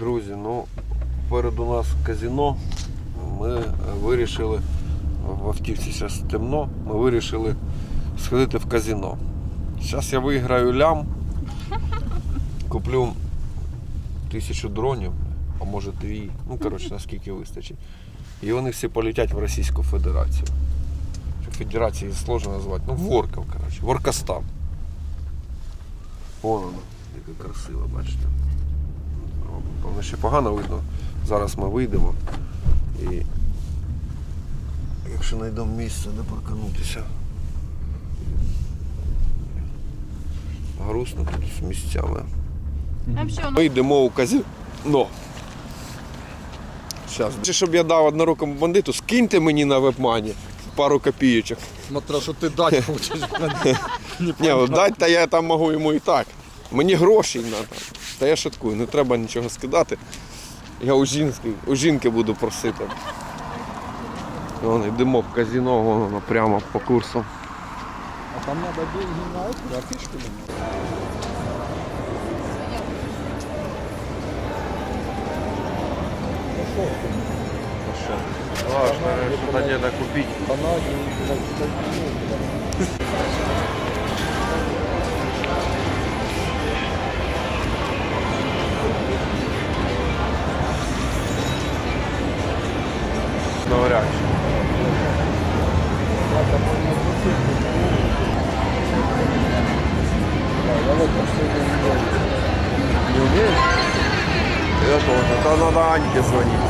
Друзі, ну попереду нас казино. Ми е, вирішили в автівці зараз темно. Ми вирішили сходити в казино. Зараз я виграю лям, куплю тисячу дронів, а може дві. Ну, коротше, наскільки вистачить. І вони всі полетять в Російську Федерацію. Федерації сложно назвати. Ну, Ворков, коротше, Воркостан. Вон воно, яка красива, бачите. Воно ще погано видно. Зараз ми вийдемо і якщо знайдемо місце, де парканутися. Грустно тут з місцями. Що, Ми йдемо у казино. Зараз. Щоб я дав однорукому бандиту, скиньте мені на вебмані пару копійочок. Смотря, що ти дати хочеш. Ні, ну дать, та я там можу йому і так. Мені грошей треба. Та я шуткую, не треба нічого скидати. Я у жінки, у жінки буду просити. Вон, йдемо в казино, воно прямо по курсу. А там треба деньги на эту, а. Важно, что-то надо купить. Так, так, ну, Навряд чи. давай последний день. Не умеешь? Я тоже. Это надо Аньке звонить.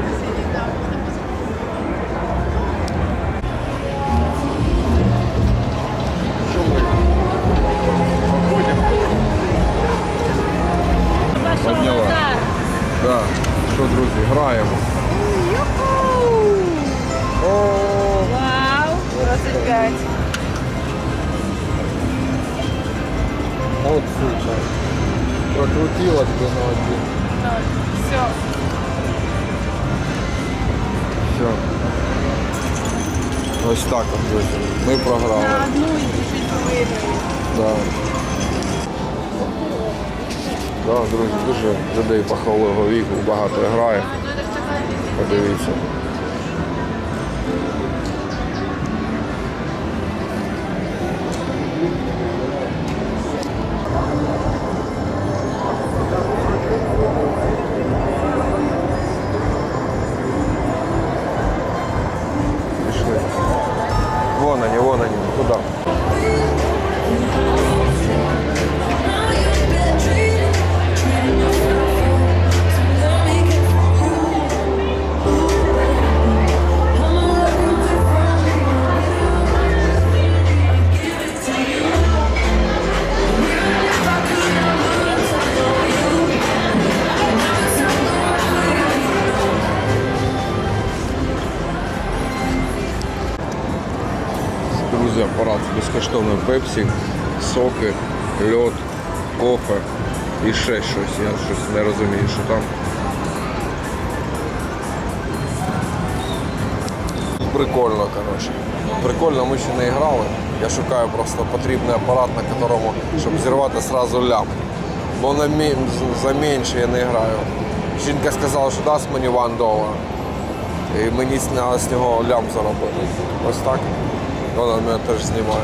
Прокрутилась би на один. Все. все. Ось так от, друзі. Ми програли. На одну і чуть-чуть виграли. Да. Да, друзі, дуже людей похилого віку, багато грає. Подивіться. Апарат безкоштовно пепсі, соки, льод, кофе і ще щось. Я щось не розумію, що там. Прикольно, коротше. Прикольно, ми ще не грали. Я шукаю просто потрібний апарат, на якому, щоб зірвати сразу лям. Бо на мі- за менше я не граю. Жінка сказала, що дасть мені 1 долар. І мені з нього лям заробити. Ось так. Вона мене теж знімає.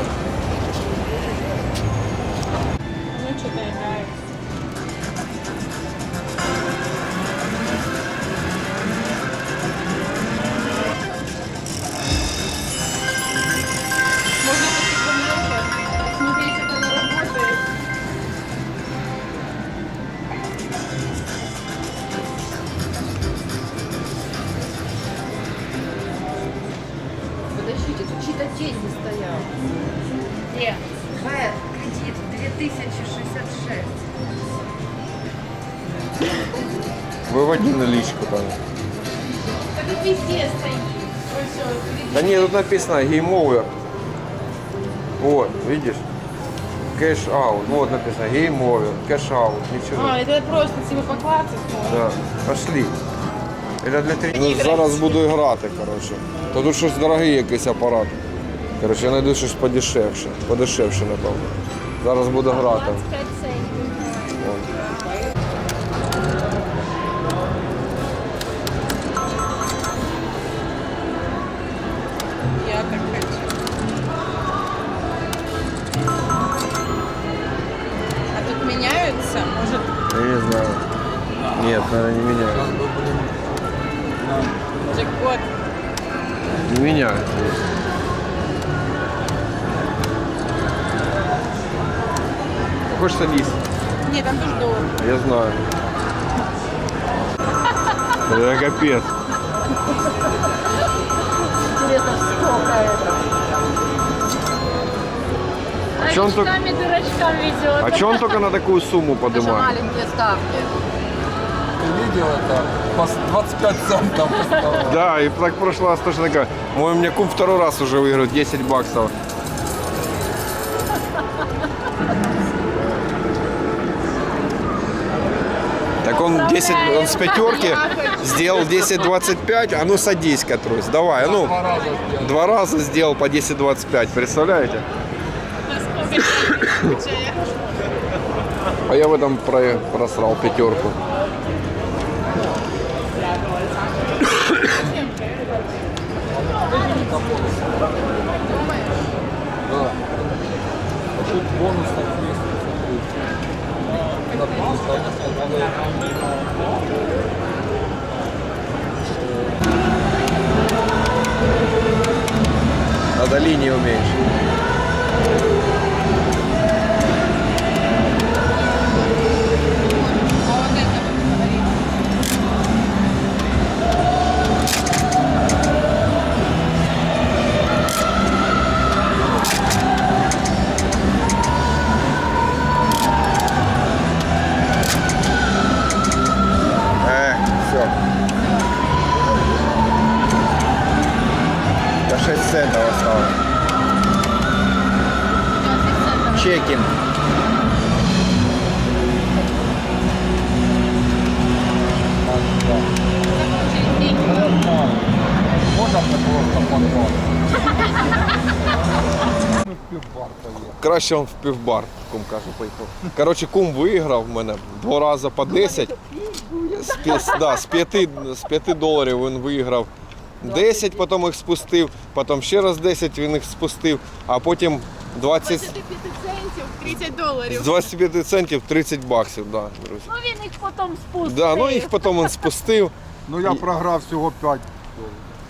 Ну, что-то Виводи наличку там. Так тут везде стоит. Ой, все, Да нет, тут написано game over. Вот, видишь? Кэш аут. Вот написано game over, кэш аут. Ничего. А, это просто типа поклацать можно. Да. Пошли. Это для тренування. Ну, зараз буду грати, коротше. То тут щось дорогий якийсь апарат. Коротше, я знайду щось подешевше. Подешевше, напевно. Зараз буду грати. 25 Нет, наверное, не меняется. джекпот? Не меняется. Хочешь садись? Нет, там тоже доллар. Я знаю. Это капец. Интересно, сколько это? А дурачкам везет. А че он только на такую сумму поднимает? маленькие ставки. Ты видел это? По 25 центов. Да, и так прошлый раз тоже такая. Мой мне кум второй раз уже выиграет 10 баксов. Так он 10, он с пятерки сделал 10-25, а ну садись-ка, трус, давай, а ну, Два раза сделал. два раза сделал по 10-25, представляете? А я в этом про- просрал пятерку. Да. А тут бонус так есть. Надо линии уменьшить. Поехали. Краще он в півбар, кум каже, поїхав. Коротше, кум виграв в мене два рази по 10. З, пі- да, з, 5, з 5 доларів він виграв 10, потім їх спустив, потім ще раз 10 він їх спустив, а потім 20, 25 центів 30 з доларів. 25 центів 30 баксів. Да, друзі. Ну він їх потім спустив. Да, ну їх потім він спустив. Ну я програв всього 5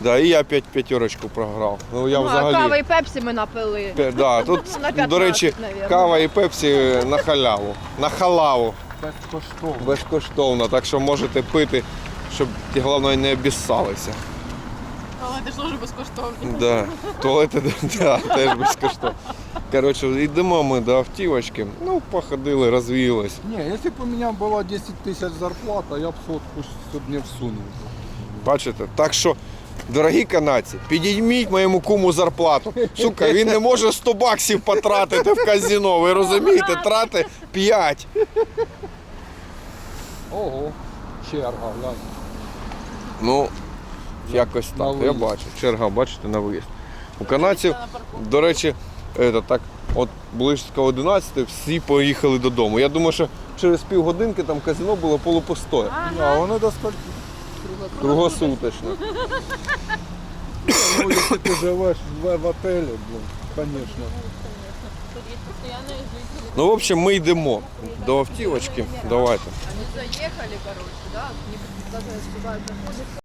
Да, і я опять п'ятерочку програв. Ну я Ну, а взагалі. кави і пепсі ми напили. Пе- Да, тут, На 15, до речі, навірно. кава і пепсі на халяву. На халаву. безкоштовно. Безкоштовно. Так що можете пити, щоб ті, головне не обіссалися. Але це ж дуже безкоштовно. Да. Туалети да, теж безкоштовно. Коротше, йдемо ми до автівочки. Ну, походили, розвіялись. Не, если бы у меня было 10 тысяч зарплата, я бы сотку сьогодні всунув. Бачите? Так що, дорогі канадці, підійміть моєму куму зарплату. Сука, він не може 100 баксів потратити в казино. Ви розумієте? Трати 5. Ого, черга, глянь. Ну, якось так. Я бачу. Черга, бачите, на виїзд. У канадців, до речі, это, так, от близько 11 всі поїхали додому. Я думаю, що через півгодинки там казино було полупустое. А воно до скольки? Круглосуточно. Ну, якщо ти живеш в, отелі, жителі. Ну, в общем, ми йдемо до автівочки. Давайте. Они заехали, короче, да?